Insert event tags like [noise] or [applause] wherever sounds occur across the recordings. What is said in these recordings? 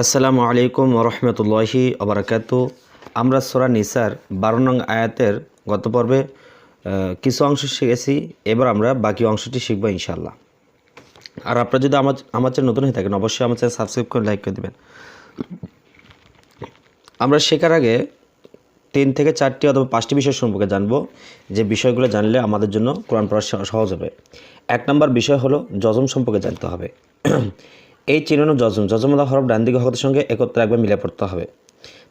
আসসালামু আলাইকুম রহমতুল্লাহি আবরাকাত আমরা সোরা নিসার বারো নং আয়াতের গত পর্বে কিছু অংশ শিখেছি। এবার আমরা বাকি অংশটি শিখব ইনশাল্লাহ আর আপনারা যদি আমার আমার চ্যানেল নতুন হয়ে থাকেন, অবশ্যই আমার চ্যানেল সাবস্ক্রাইব করে লাইক করে দেবেন। আমরা শেখার আগে তিন থেকে চারটি অথবা পাঁচটি বিষয় সম্পর্কে জানব। যে বিষয়গুলো জানলে আমাদের জন্য কোরআন পড়া সহজ হবে। এক নম্বর বিষয় হলো যজম সম্পর্কে জানতে হবে। এই চিহ্ন যজম, যজমলা হরফ ডান দিকে হকের সঙ্গে একত্রে একবার মিলে পড়তে হবে।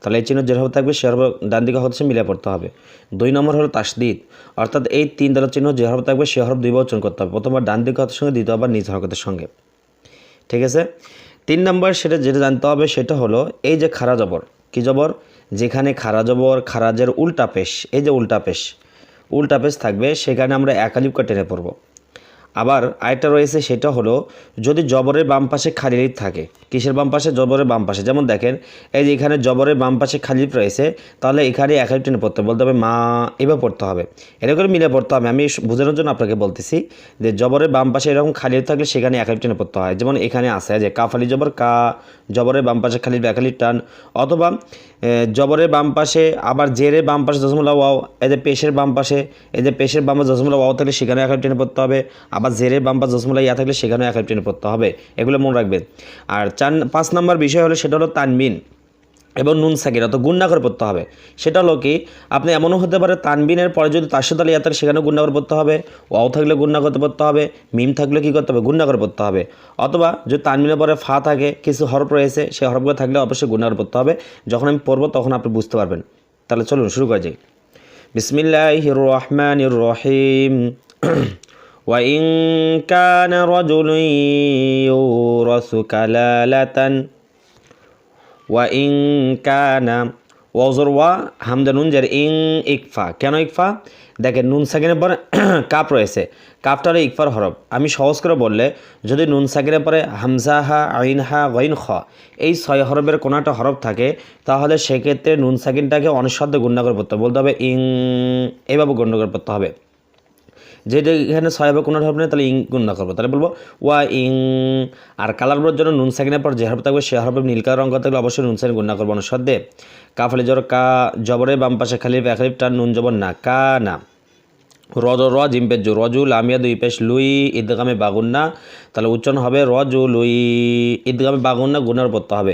তাহলে এই চিহ্ন যে হরফ থাকবে, সে হরফ ডান দিকে হকের সঙ্গে মিলে পড়তে হবে। দুই নম্বর হলো তাসদিদ, অর্থাৎ এই তিন দলের চিহ্ন যে হরফ থাকবে, সে হরফ দুইবার উচ্চারণ করতে হবে। প্রথমবার ডান দিকে হকের সঙ্গে, দ্বিতীয়বার নিজ হরকতের সঙ্গে। ঠিক আছে? তিন নম্বর সেটা যেটা জানতে হবে, সেটা হলো এই যে খারা জবর। কি জবর? যেখানে খারা জবর, খারাজের উল্টা পেশ, এই যে উল্টা পেশ উল্টা পেশ থাকবে, সেখানে আমরা একালিপকা টেনে পড়ব। আবার আরেকটা রয়েছে, সেটা হলো যদি জবরের বাম পাশে খালি লিপ থাকে, কিসের বাম পাশে? জবরের বাম পাশে। যেমন দেখেন, এই যে এখানে জবরের বাম পাশে খালি লিপ রয়েছে, তাহলে এখানে একালিপ টেনে পড়তে বলতে হবে, মা এবার পড়তে হবে। এরকম মিলে পড়তে হবে। আমি বোঝানোর জন্য আপনাকে বলতেছি যে জবরের বাম পাশে এরকম খালি লিপ থাকলে সেখানে একালিপ টেনে পড়তে হয়। যেমন এখানে আছে যে, কাফালি জবর, কা জবরের বাম পাশে খালি একালিপ টান। অথবা জবরের বাম পাশে, আবার জেরের বাম পাশে দশমলা ওয়াও যে পেশের বাম পাশে যে পেশের বাম পাশে দশমলা ওয়াও থাকলে সেখানেও এক টেনে পড়তে হবে, আবার জেরের বাম পাশে দশমলা ইয়া থাকলে সেখানেও এক টেনে পড়তে হবে, এগুলো মনে রাখবেন। আর চার, পাঁচ নম্বর বিষয় হলো, সেটা হলো তানমিন। এবং নুন সাকির অত গুন্না করে পড়তে হবে সেটা হলো কি আপনি এমনও হতে পারে তানবিনের পরে যদি তার সাথে ইয়া থাকে সেখানেও গুন্না করে পড়তে হবে ওয়াও থাকলে গুন্না করতে পড়তে হবে মিম থাকলে কী করতে হবে গুন্না করে পড়তে হবে অথবা যদি তানবিনের পরে ফা থাকে কিছু হরফ রয়েছে সেই হরফগুলো থাকলে অবশ্যই গুন্না করে পড়তে হবে যখন আমি পড়বো তখন আপনি বুঝতে পারবেন তাহলে চলুন শুরু করা যাই বিসমিল্লাহ রহমান রহিম وإن كان رجل يورث كلالة ওয়া ইং কানা ওয়াজর ওয়া, হামদা নুন যার ইং ইকফা। কেন ইকফা? দেখেন নুন সাকিনের পরে [clears throat] কাপ রয়েছে। কাপটা হলো ইকফার হরফ। আমি সহজ করে বললে, যদি নুন সাকিনের পরে হামজা হা, আইন হা, ওয়াইন খ এই ছয় হরফের কোনো একটা হরফ থাকে, তাহলে সেক্ষেত্রে নুন সাকিনটাকে অনিঃশব্দ গুণনা করে পড়তে হবে। বলতে হবে ইং এইভাবে গণ্য করে পড়তে হবে। যেটা এখানে ছয় হবে, কোনো হরফ নেই তাহলে ইং গুণ না করব তাহলে বলব, ওয়া ইং, আর কালার বোর্ড জন্য নুন সাকিনের পর যে হরফ থাকবে, সে হরফে নীল কালার রঙ থাকলে অবশ্যই নুন সাকিন গুণ না করব অনুসাদে কাফালি জর, কা জবরে বাম পাশে খালি একালিফ টান নুন জবর না, কা না। রজ র জিম্পের জু রজু লামিয়া দুই পেশ লুই ঈদগামে বাগুন্না। তাহলে উচ্চারণ হবে রজু লুই ঈদগামে বাগুন্না গুনার পড়তে হবে।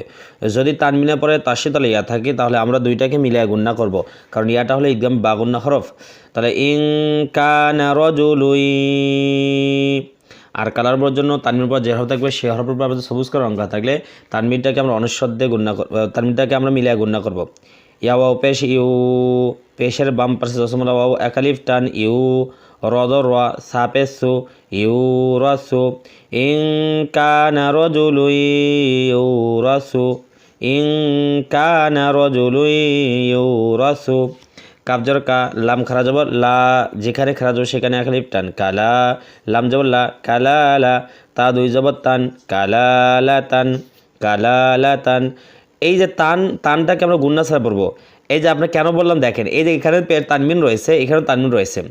যদি তানমিনে পরে তার সাথে তাহলে ইয়া থাকে, তাহলে আমরা দুইটাকে মিলিয়ে গুন্না করব। কারণ ইয়াটা হলো ঈদগামে বাগুন্না হরফ। তাহলে ইং কানা রজু লুই। আর কালার বড়ার জন্য তানমির পর যে হরফ থাকবে, সে হরফের পর আমাদের সবুজ করে অঙ্ক থাকলে তানমিরটাকে আমরা অনস্বদ্দে গুণনা তানমিরটাকে আমরা মিলিয়ে গুণনা করব। ইয়া পেশ ইউ। পেশের বাম পাশে দশমলা ওয়াও একালিফ টান ইউ, রদ, র সাপে সু ইউ, রসু, ইং, কানা রজুলু ইউ, রসু, ইং, কানা রজুলু ইউ, রসু কাবজর কা, লাম খারা যাব লা, যেখানে খারা যাব সেখানে একালিফ টান কালা লাম যাব লা কালা লা তা দুই যাব তান কালা লা তান কালা লা তান। এই যে তান, তানটাকে আমরা গুন্না ছাড়া পড়ব এই যে আমরা কেন বললাম, দেখেন, এই যে এখানে তানমিন রয়েছে এখানে তানমিন রয়েছে।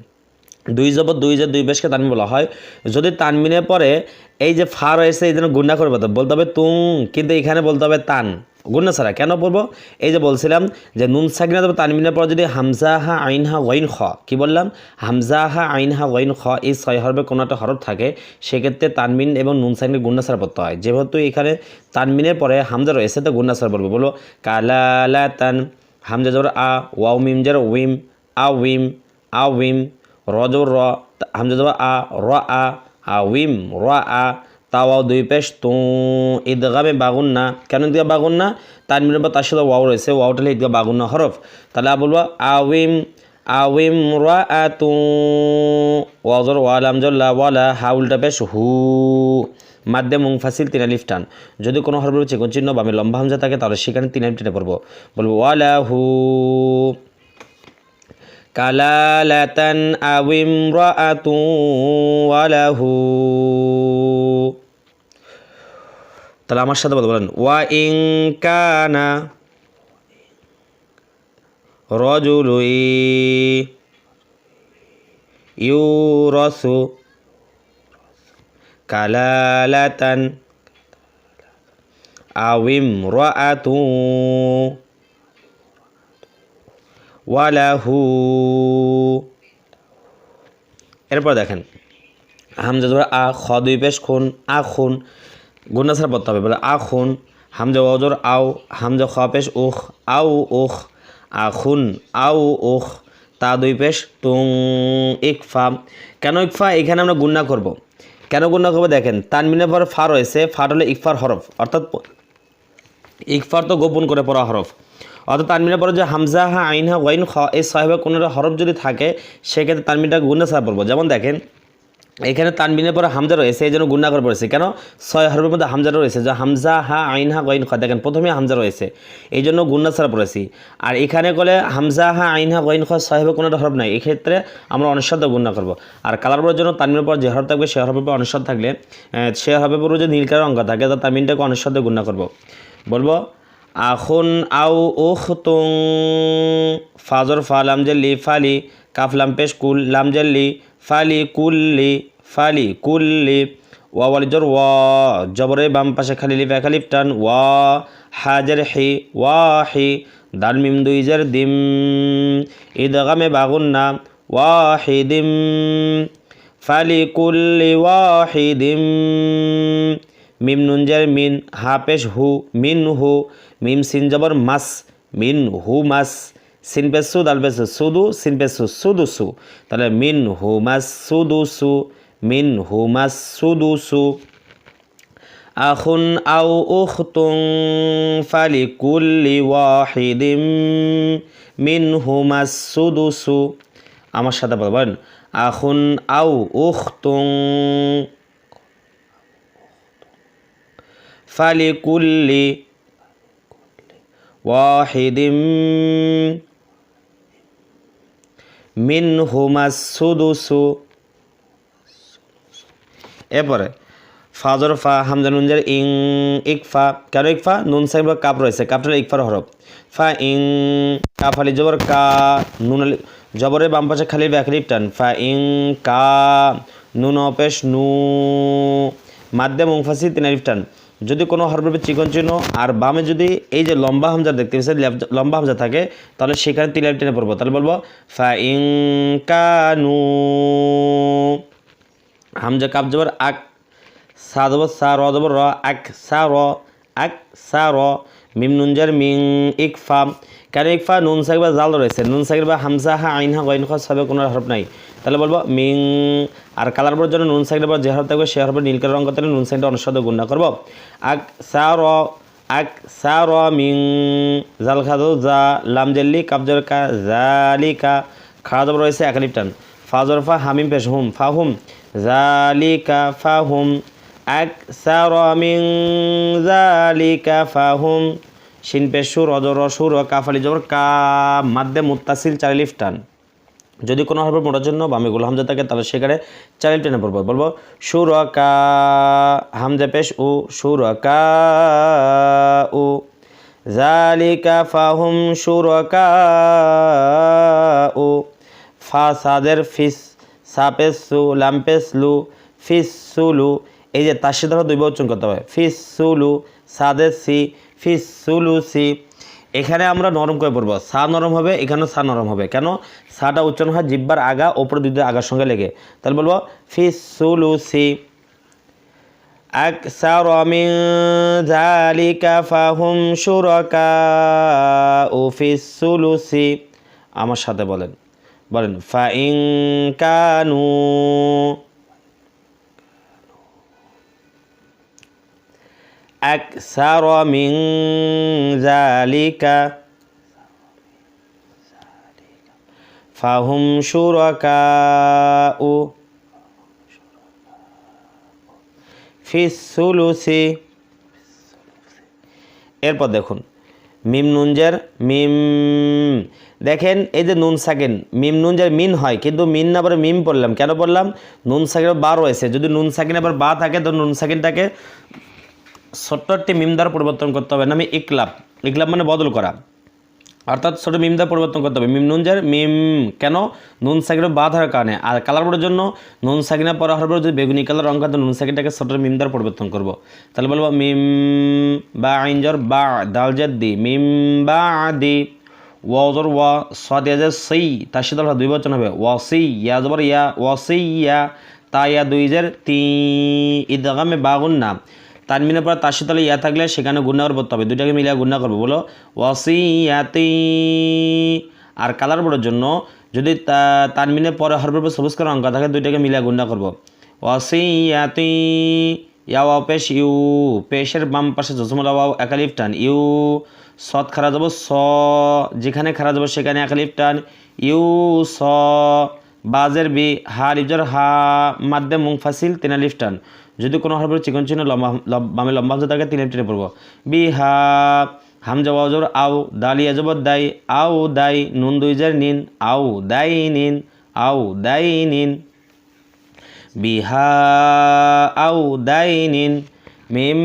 দুই জবর দুই যে দুই বেশকে তানমিন বলা হয়। যদি তানমিনের পরে এই যে ফা রয়েছে, এই জন্য গুন্না করে বলতে হবে। তুং, কিন্তু এখানে বলতে হবে তান। গুন্না ছাড়া কেন বলব? এই যে বলছিলাম যে নুন সাকিনা তবে তানমিনের পর যদি হামজা হা আইন হা ওয়াইন খ, কি বললাম? হামজা হা আইন হা ওয়াইন খ, এই ছয় হরফে কোনো একটা হরফ থাকে, সেক্ষেত্রে তানমিন এবং নুন সাকিনের গুন্না ছাড়া পড়তে হয়। যেহেতু এখানে তানমিনের পরে হামজা রয়েছে, তো গুন্না ছাড়া বলব। বলো কালা তান হামজা জবর আ, ওয়াও মিম জর উইম, আ উইম আ উইম, র জবর র হামজা জবর আ, র আ আ উইম, র আ তাওয়াও দুই পেশ তু ঈদগামে বাগুন না। কেন ঈদগা বাগুন না? তার মিলে তার সাথে ওয়াও রয়েছে ওয়াওটা হলে ঈদগা বাগুন না হরফ। তাহলে বলব আউইম আউইম রা তু ওয়াজর ওয়ালাম জল্লা ওয়ালা হাউলটা পেশ হু। মাধ্যে মুংফাসিল তিন আলিফ টান যদি কোনো হরফের চিকন চিহ্ন বা আমি লম্বা হামজা থাকে, তাহলে সেখানে তিন আলিফ টেনে পড়ব। বলব ওয়ালা হু কালালাতান আউিম রাআতু ওয়ালাহু। তাহলে আমার সাথে বলতে বলেন ওয়া ইং কানা রজুলুই ইউরসু কালালাতান আউিম রাতু ওয়ালাহু এরপর দেখেন, হামজা ধরে আ, খ, দুই পেশ, খুন, আ, খুন গুন্না ছাড়া পড়তে হবে, বলে আ, খুন, হামজা অজর আও, হামজা খ পেশ, উখ আউ উখ আখুন আউ উখ, তা দুই পেশ, তুং, ইকফা, কেন ইকফা? এখানে আমরা গুন্না করব। কেন গুন্না করব দেখেন? তানমিনের পর ফা রয়েছে ফার হলে ইকফার হরফ, অর্থাৎ ইকফার তো গোপন করে পড়া হরফ। অর্থাৎ তানমিনের পরে যে হামজা হা আইন হা ওয়াইন খ, এই সাহেবের কোনো হরফ যদি থাকে, সেক্ষেত্রে তানমিনটা গুন্না ছাড়া পড়ব। যেমন দেখেন এখানে তানবিনের পরে হামজা রয়েছে, এই জন্য গুন্না করে পড়েছে। কেন? ছয় হরফের মধ্যে হামজা রয়েছে। যে হামজা, হা, আইন, হা, গইন, খ। দেখেন, প্রথমে হামজা রয়েছে। এই জন্য ছাড়া পড়েছি। আর এখানে বলে হামজা, হা, আইন, হা, গইন, খ, ছয় হবে কোনো হরফ নাই। এক্ষেত্রে আমরা অনিশ্বাদ গুন্না করব। আর কালার পরের জন্য তানবিনের পর যে হরফ থাকবে, সে হরফের পর অনিশ্বাদ থাকলে সে হরফের পর যে নীলকার অঙ্ক থাকে, তো তানমিনটাকে অনিশ্বাদ গুন্না করব। বলব, আখুন আউ উখ তুং ফাজর ফা লামজেল্লি ফালি, কাফ লাম পেশ কুল লামজেল্লি ফালি কুল্লি। ফালি কুল্লি ওয়া ওয়ালিজর ওয়া জবরে বাম পাশে খালি লিফ এক টান ওয়া হাজার হি ওয়া হি দাল মিম দুই জার দিম ঈদগামে বাগুন্না ওয়াহিদিম ফালি কুল্লি ওয়াহিদিম মিম নুন নুনজার মিন হা পেশ হু মিন হু মিম সিন জবর মাস মিন হু মাস সিন পেশ সু দাল পেশ সুদু সিন পেশ সু সুদু সু তাহলে মিন হু মাস সুদু সু মিন হুমাসুদুসু আখুন আও উখতুং ফালিকুল্লি ওয়াহিদিম মিন হুমাসুদুসু আমার সাথে বলবেন আখুন আও উখতুং ফালিকুল্লি ওয়াহিদিম মিন হুমাসুদুসু এরপরে, ফাজর, ফা, হামজা নুনজার ইং, ইকফা, কেন ইকফা? নুন সাহেব কাপ রয়েছে কাপটা ইকফার হরফ। ফা, ইং কাফ আলি জবর, কা, নুন আলি জবরের বাম পাশে খালি ব্যাকলিপ টান। ফা, ইং, কা, নুন অপেশ, নু, মাধ্যম মুংফাসি তিন আলিফ টান। যদি কোনো হরফের চিকন চিহ্ন আর বামে যদি এই যে লম্বা হামজা দেখতে লেফট- লম্বা হামজা থাকে, তাহলে সেখানে তিন আলিফ টেনে পড়ব। তাহলে বলব, ফা, ইং কানু হামজা কাপ জবর আক, সা জবর, সা র জবর, র আক, সা র, আক, সা র, মিম নুনজার মিং ইকফা কেন ইকফা নুন সাকিব বা জাল রয়েছে নুন সাকিব বা হামজা হা আইন হা গইন খা সবে কোনো হরফ নাই। তাহলে বলব মিং, আর কালার পর জন্য নুন সাকিব যে হরফ থাকবে সে হরফে নীল কালার রঙ করতে নুন সাকিবটা অনুসাদ গুণা করব। আক, সা র, আক, সা র, মিং, জাল খাদো জা, লাম জেল্লি কাবজর কা জালিকা খাওয়া দাওয়া রয়েছে একালিপ টান ফাজর ফা, হামিম, পেশ হুম, ফা হুম। জালিকা ফা হুম আকসার মিন জালিকা ফাহুম শিন পেশুর অজর সুর কাফালি জবর কা মাদ্দে মুত্তাসিল চার লিফ টান। যদি কোনো হরফের মোটার জন্য বামে গুল হামজা থাকে, তাহলে সেখানে চার লিফ টেনে পড়ব। বলব সুর কা হামজা পেশ, উ সুর কা উ। জালিকা ফাহুম সুর কা উ। ফা সাদের ফিস সাপেসু লাম্পেসলু ফিসুলু এই যে তার সাথে দুইবার উচ্চারণ করতে হবে ফিসুলু সাদে সি ফিসুলু সি এখানে আমরা নরম করে পড়বো সা নরম হবে এখানেও সা নরম হবে কেন সাটা উচ্চারণ হয় জিব্বার আগা ওপরে দুই দিকে আগার সঙ্গে লেগে তাহলে বলবো ফিসুলু সি أكثر من ذلك فهم شركاء في الثلث আমার সাথে বলেন বলেন ফাইন কানু أكثر من ذلك فهم شركاء في الثلث এরপর দেখুন মিম নুনজের মিম, দেখেন এই যে নুন সাকেন, মিম নুনজের মিন হয়, কিন্তু মিন না পরে মিম পড়লাম। কেন পড়লাম? নুন সাকেন বা রয়েছে যদি নুন সাকিন আবার বা থাকে, তো নুন সাকিনটাকে সত্তরটি মিম দ্বারা পরিবর্তন করতে হবে। নামে ইকলাপ ইকলাপ মানে বদল করা। অর্থাৎ ছোটো মিমদা পরিবর্তন করতে হবে। মিম নুন যার মিম কেন? নুন সাকিনে বা ধরার কারণে। আর কালার বোর্ডের জন্য নুন সাকিনা পরা হওয়ার পর যদি বেগুনি কালার রঙ করতে নুন সাকিনটাকে ছোটো মিমদার পরিবর্তন করব। তাহলে বলব মিম বা আইনজর বা দাল জাদ দি। মিম বা দি। ওয়াজর ওয়া সাদিয়াজের সেই তার সাথে দুই বচন হবে। ওয়াসি ইয়া জবর ইয়া ওয়াসি ইয়া, তা ইয়া দুই জের তি ঈদগামে বাগুন না। তানমিনের পর তার সাথে ইয়া থাকলে সেখানে গুণা করে পড়তে হবে। দুইটাকে মিলিয়ে গুণা করব বলো ওয়াসি ইয়াতি আর কালার বোর্ডের জন্য যদি তানমিনের পরে হরফের উপর সবুজ করা অঙ্ক থাকে, দুইটাকে মিলিয়ে গুণা করব। ইয়া ওয়াও পেশ, ইউ। পেশের বাম পাশে জসমুলা ওয়াও একালিফ টান। ইউ। সৎ খারা যাব, স। যেখানে খারা যাব, সেখানে একালিফ টান। ইউ, স। বাজের বি, হা লিফজর হা। মাদ্দে মুং ফাসিল তিন আলিফ টান। যদি কোনো হরফের চিকন চিহ্ন লম্বা লম- বামে লম্বা হামজা থাকে, তিন টেনে পড়ব। বি হা হামজা ওয়াজর আও দালিয়া জবর দাই আও, দাই, নুন দুই জার নিন, আও, দাই নিন, আও, দাই নিন। বিহা আউ আও দাইনিন মিম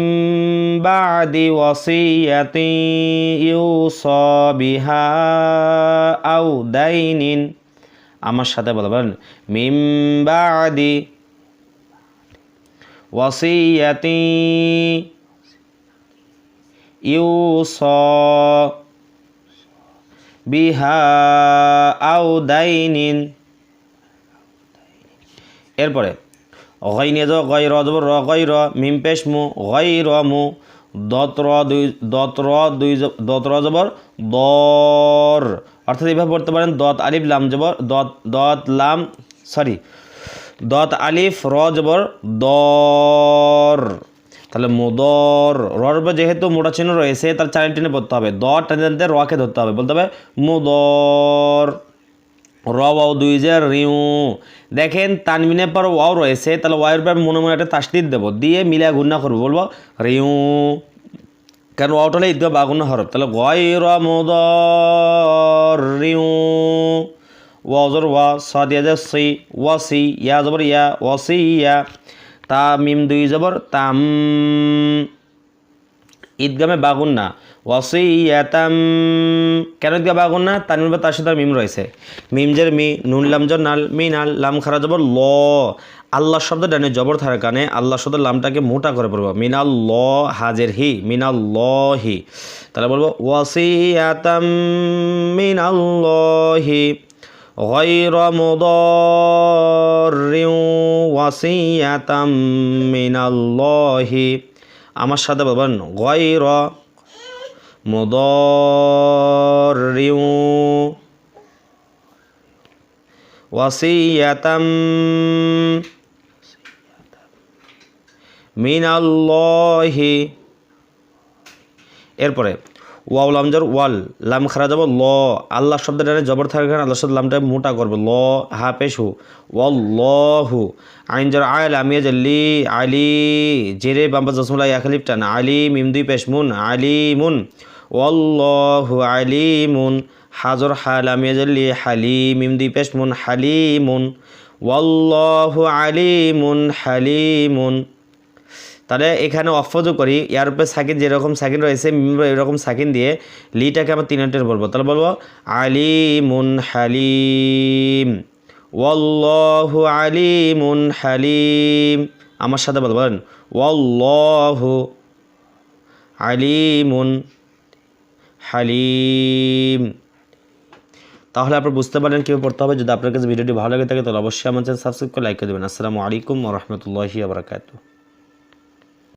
বাদি ওয়াসিয়াতি ইউসা বিহা, আও দাইনিন আমার সাথে বলবেন মিম বাদি ওয়াসিয়াতি ইউসা বিহা আও দাইনিন। এরপরে গইনে জ গই র জবর র মিম পেশ মু গই র মু দত র দুই দত র দুই দত র জবর দর। অর্থাৎ এইভাবে পড়তে পারেন, দত আলিফ লাম জবর, দত দত লাম, সরি দত আলিফ, র, জবর, দর। তাহলে মুদর রর যেহেতু মোটা চিহ্ন রয়েছে তার চার টেনে পড়তে হবে। দ টানতে রকে ধরতে হবে, বলতে হবে মুদর। র, ওয়াও, দুই যে, রিউ। দেখেন তানমিনের পর ওয়াও রয়েছে, তাহলে ওয়াইয়ের পর মনে মনে একটা তাসদিদ দেবো। দিয়ে মিলে গুণা করব, বলব রিউ। কারণ ওয়াওটা হলে ঈদগাহ বাগুনা হরফ। তাহলে গয় র, মুদর, রিউ। ওয়াজর ওয়া, সাদিয়া যে সি, ওয়াসি, ইয়া জবর ইয়া, ওয়াসি ইয়া, তা মিম দুই জবর, তাম। ঈদগামে বাগুন না ওয়াসিয়াতাম কেন ঈদগাহ বাগুন না? তার বা তার সাথে মিম রয়েছে। মিমজের মি, নুন লামজর নাল, মি নাল, লাম খারা জবর ল। আল্লাহ শব্দ ডানে জবর থাকার কারণে আল্লাহ শব্দ লামটাকে মোটা করে পড়ব। মিনাল ল, হাজের হি, মিনাল ল, হি। তাহলে বলব ওয়াসিয়াতাম মিনাল ল, হি। غير مضار وصية من الله আমার সাথে বলবেন গয়র মুদর ওয়াসিয়াতাম মিনাল্লাহি এরপরে ওয়াও লামজার ওয়াল, লাম খারা যাব, ল। আল্লাহ শব্দটা জবর থাকার কারণে আল্লাহ শব্দ লামটা মোটা করবে, ল, হা, পেশ, হু। ওয়াল হু আইন যার আয় লামিয়া জাল্লি আলি জেরে বাম্বা জসমুল্লাহ ইয়াখালিফ টান আলি মিমদুই পেশ, মুন আলি মুন ওয়াল্লাহু আলিমুন হাজর হা লামিয়া জাল্লি হালি মিমদুই পেশ, মুন, হালিমুন। ওয়াল্লাহু আলিমুন হালিমুন। তাহলে এখানে অফজও করি। ইয়ার উপরে সাকিন যেরকম সাকিন রয়েছে এরকম সাকিন দিয়ে লিটাকে আমরা তিন আটের বলব। তাহলে বলব, আলিমুন হালিম, ওয়াল্লাহু আলিমুন হালিম। আমার সাথে বলবেন ওয়াল্লাহু আলিমুন হালিম। তাহলে আপনারা বুঝতে পারেন কীভাবে পড়তে হবে। যদি আপনার কাছে ভিডিওটি ভালো লাগে থাকে, তাহলে অবশ্যই আমার চ্যানেল সাবস্ক্রাইব করে লাইক করে দেবেন। আসসালামু আলাইকুম রহমতুল্লাহি আবরাকাতু